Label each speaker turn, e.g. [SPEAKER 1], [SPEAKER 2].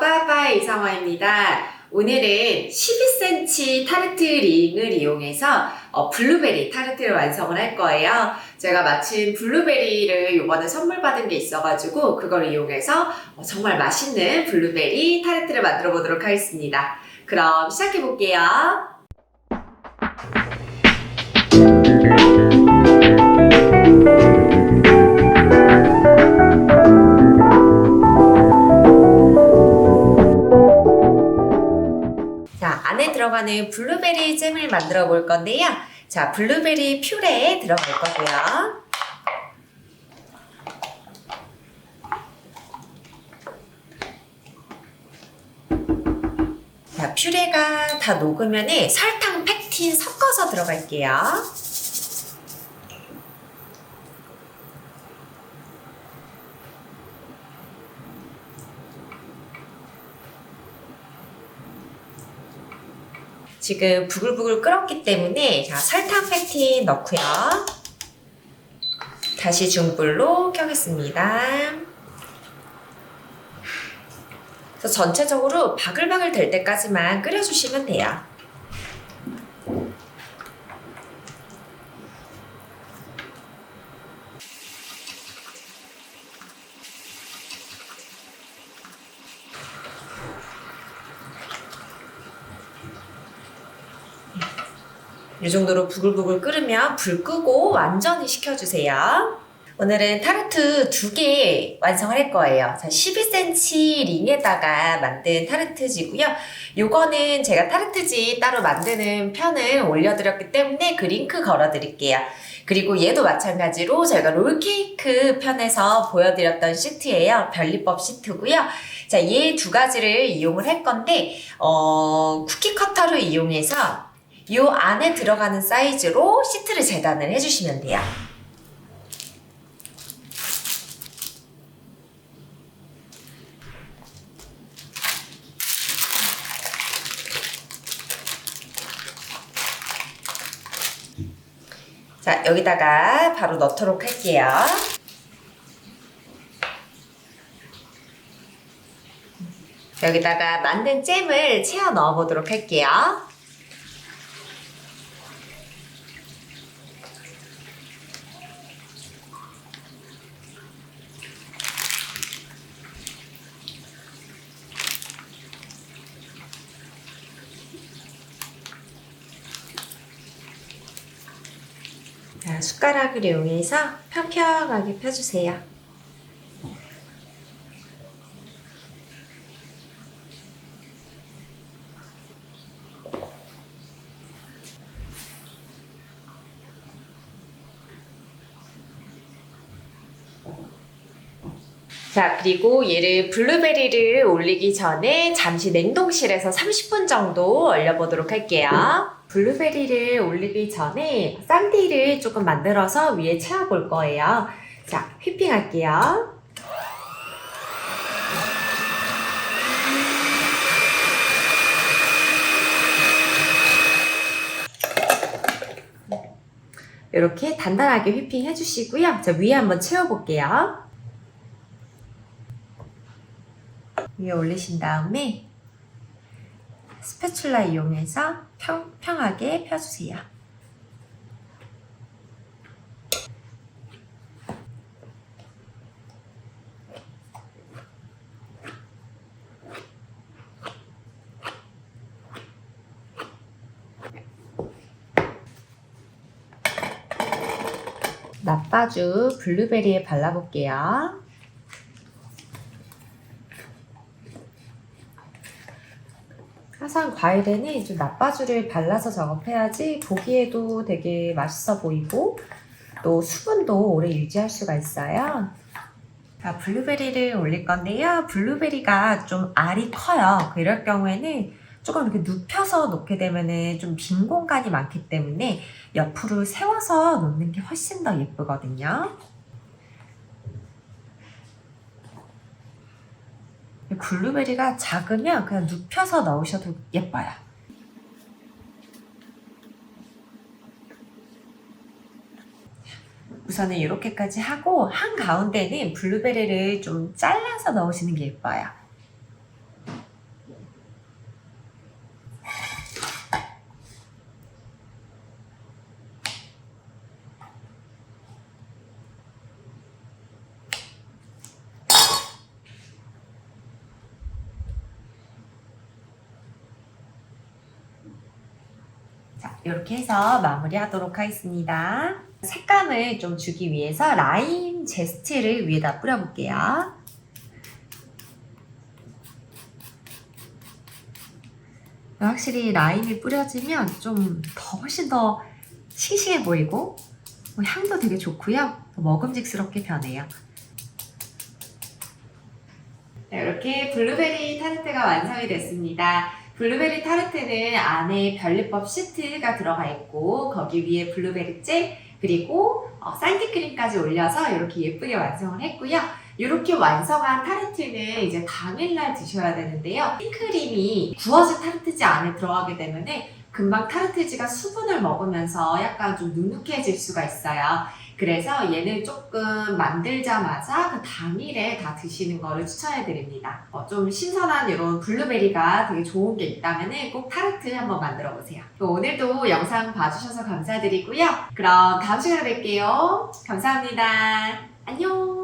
[SPEAKER 1] 빠빠이 이상화입니다. 오늘은 12cm 타르트 링을 이용해서 어, 블루베리 타르트를 완성을 할 거예요. 제가 마침 블루베리를 이번에 선물 받은 게 있어가지고 그걸 이용해서 어, 정말 맛있는 블루베리 타르트를 만들어 보도록 하겠습니다. 그럼 시작해 볼게요. 들어가는 블루베리 잼을 만들어 볼 건데요. 자, 블루베리 퓨레에 들어갈 거고요. 자, 퓨레가 다 녹으면 설탕, 팩틴 섞어서 들어갈게요. 지금 부글부글 끓었기 때문에 자, 설탕 팩틴 넣고요. 다시 중불로 켜겠습니다. 그래서 전체적으로 바글바글 될 때까지만 끓여주시면 돼요. 이 정도로 부글부글 끓으면 불 끄고 완전히 식혀주세요. 오늘은 타르트 두 개 완성을 할 거예요. 자, 12cm 링에다가 만든 타르트지고요. 요거는 제가 타르트지 따로 만드는 편을 올려드렸기 때문에 그 링크 걸어드릴게요. 그리고 얘도 마찬가지로 저희가 롤케이크 편에서 보여드렸던 시트예요. 별리법 시트고요. 자, 얘 두 가지를 이용을 할 건데, 어, 쿠키 커터를 이용해서 요 안에 들어가는 사이즈로 시트를 재단을 해주시면 돼요. 자, 여기다가 바로 넣도록 할게요. 여기다가 만든 잼을 채워 넣어 보도록 할게요. 숟가락을 이용해서 평평하게 펴주세요. 자, 그리고 얘를 블루베리를 올리기 전에 잠시 냉동실에서 30분 정도 얼려보도록 할게요. 블루베리를 올리기 전에 쌍디를 조금 만들어서 위에 채워볼 거예요. 자, 휘핑할게요. 이렇게 단단하게 휘핑 해주시고요. 자, 위에 한번 채워볼게요. 위에 올리신 다음에 스패츌라 이용해서 평평하게 펴주세요. 나빠주 블루베리에 발라볼게요. 항상 과일에는 좀 나빠주를 발라서 작업해야지 보기에도 되게 맛있어 보이고 또 수분도 오래 유지할 수가 있어요. 자, 블루베리를 올릴 건데요. 블루베리가 좀 알이 커요. 이럴 경우에는 조금 이렇게 눕혀서 놓게 되면은 좀 빈 공간이 많기 때문에 옆으로 세워서 놓는 게 훨씬 더 예쁘거든요. 블루베리가 작으면 그냥 눕혀서 넣으셔도 예뻐요. 우선은 이렇게까지 하고 한 가운데는 블루베리를 좀 잘라서 넣으시는 게 예뻐요. 자, 이렇게 해서 마무리하도록 하겠습니다. 색감을 좀 주기 위해서 라임 제스트를 위에다 뿌려볼게요. 확실히 라임이 뿌려지면 좀 더 훨씬 더 싱싱해 보이고 뭐 향도 되게 좋고요. 먹음직스럽게 변해요. 네, 이렇게 블루베리 타르트가 완성이 됐습니다. 블루베리 타르트는 안에 별리법 시트가 들어가 있고 거기 위에 블루베리 잼 그리고 어, 산디크림까지 올려서 이렇게 예쁘게 완성을 했고요. 이렇게 완성한 타르트는 이제 당일날 드셔야 되는데요. 생크림이 구워진 타르트지 안에 들어가게 되면 금방 타르트지가 수분을 먹으면서 약간 좀 눅눅해질 수가 있어요. 그래서 얘는 조금 만들자마자 그 당일에 다 드시는 거를 추천해 드립니다. 어, 좀 신선한 이런 블루베리가 되게 좋은 게 있다면 꼭 타르트 한번 만들어 보세요. 오늘도 영상 봐주셔서 감사드리고요. 그럼 다음 시간에 뵐게요. 감사합니다. 안녕!